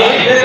Yeah.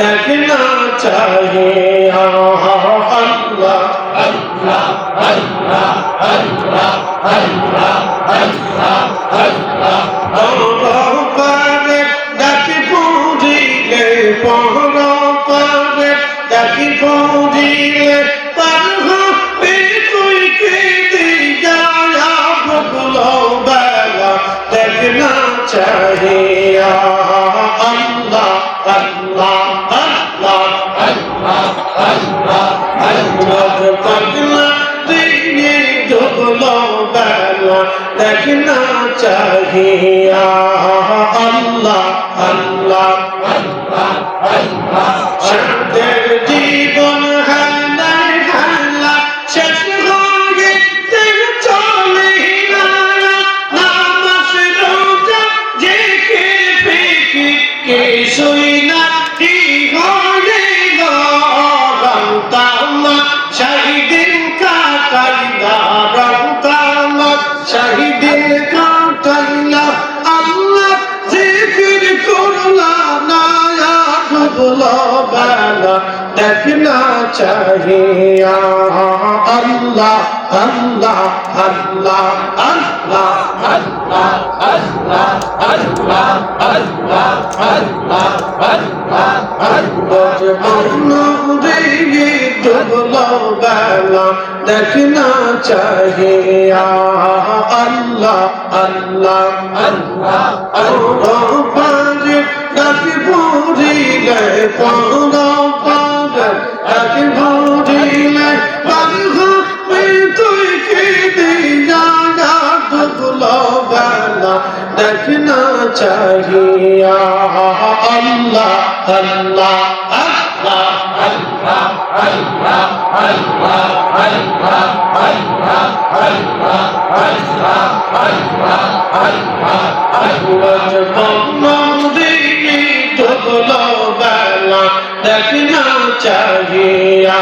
देखना चाहिए देखना चाहिए अल्लाह अल्लाह अल्लाह अल्लाह शांतिर জীবন হালায় হালা শেষ হয়ে দিন চলে না নামাজ রোজা যে কে ফিকি কিছুই না কি দেখনা চাহিয়া আল্লাহ আল্লাহ আল্লাহ আল্লাহ আল্লাহ আল্লাহ আল্লাহ আল্লাহ আল্লাহ আল্লাহ আল্লাহ দেখনা চাহিয়া আল্লাহ আল্লাহ আল্লাহ আল্লাহ পারে ডাকি পারে ডাকি বুঝিলে দেখনা চাহিয়া আল্লাহ আল্লাহ আল্লাহ আল্লাহ আল্লাহ আল্লাহ আল্লাহ আল্লাহ আল্লাহ আল্লাহ আল্লাহ আল্লাহ আল্লাহ বেলা দেখনা চাহিয়া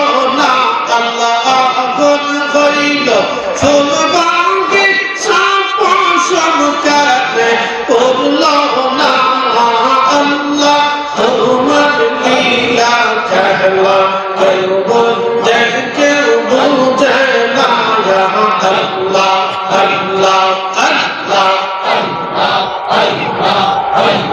Hey!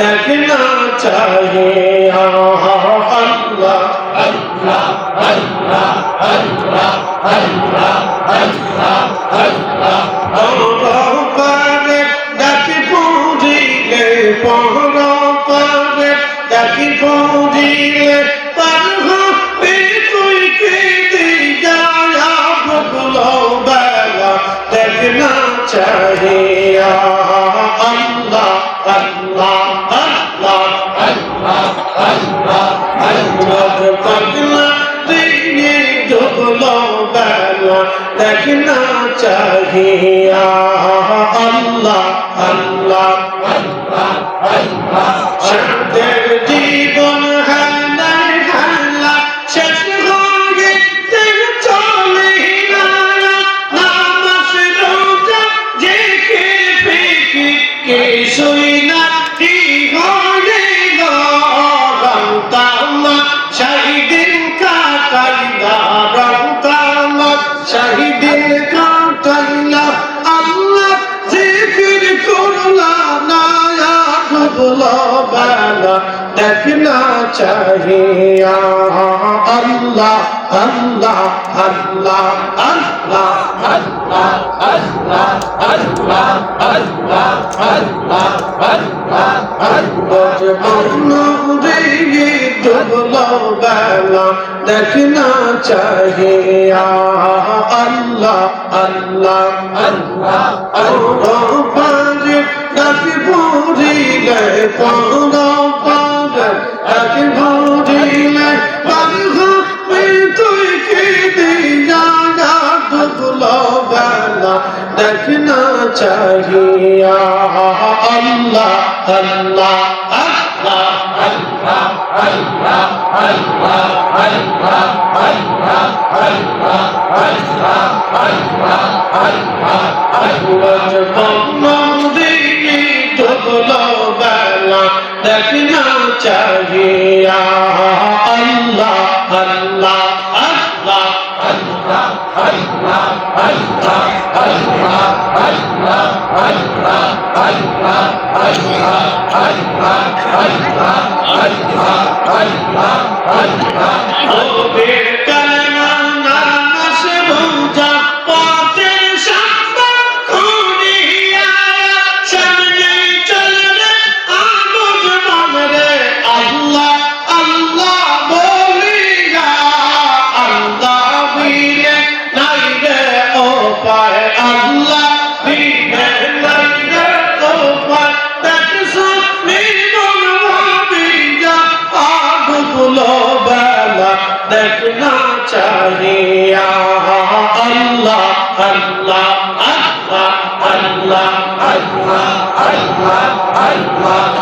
দেখনা চাহে। আল্লাহ আল্লাহ আল্লাহ আল্লাহ আল্লাহ আল্লাহ। হে আল্লাহ আল্লাহ আল্লাহ আল্লাহ। জীবন আল্লাহ আল্লাহ আল্লাহ আল্লাহ আল্লাহ আল্লাহ আল্লাহ আল্লাহ আল্লাহ আল্লাহ আল্লাহ দেখনা চাহিয়া আল্লাহ আল্লাহ আল্লাহ আল্লাহ Nothing but the light from the Father, nothing but চাহিয়া আল্লাহ আল্লাহ আল্লাহ আল্লাহ আল্লাহ আল্লাহ আল্লাহ আল্লাহ আল্লাহ আল্লাহ আল্লাহ আল্লাহ আল্লাহ মম্মম দিকে চলো বেলা দেখনা চাহিয়া আল্লাহ আল্লাহ আল্লাহ আল্লাহ আল্লাহ আল্লাহ আল্লাহ Oh, dear.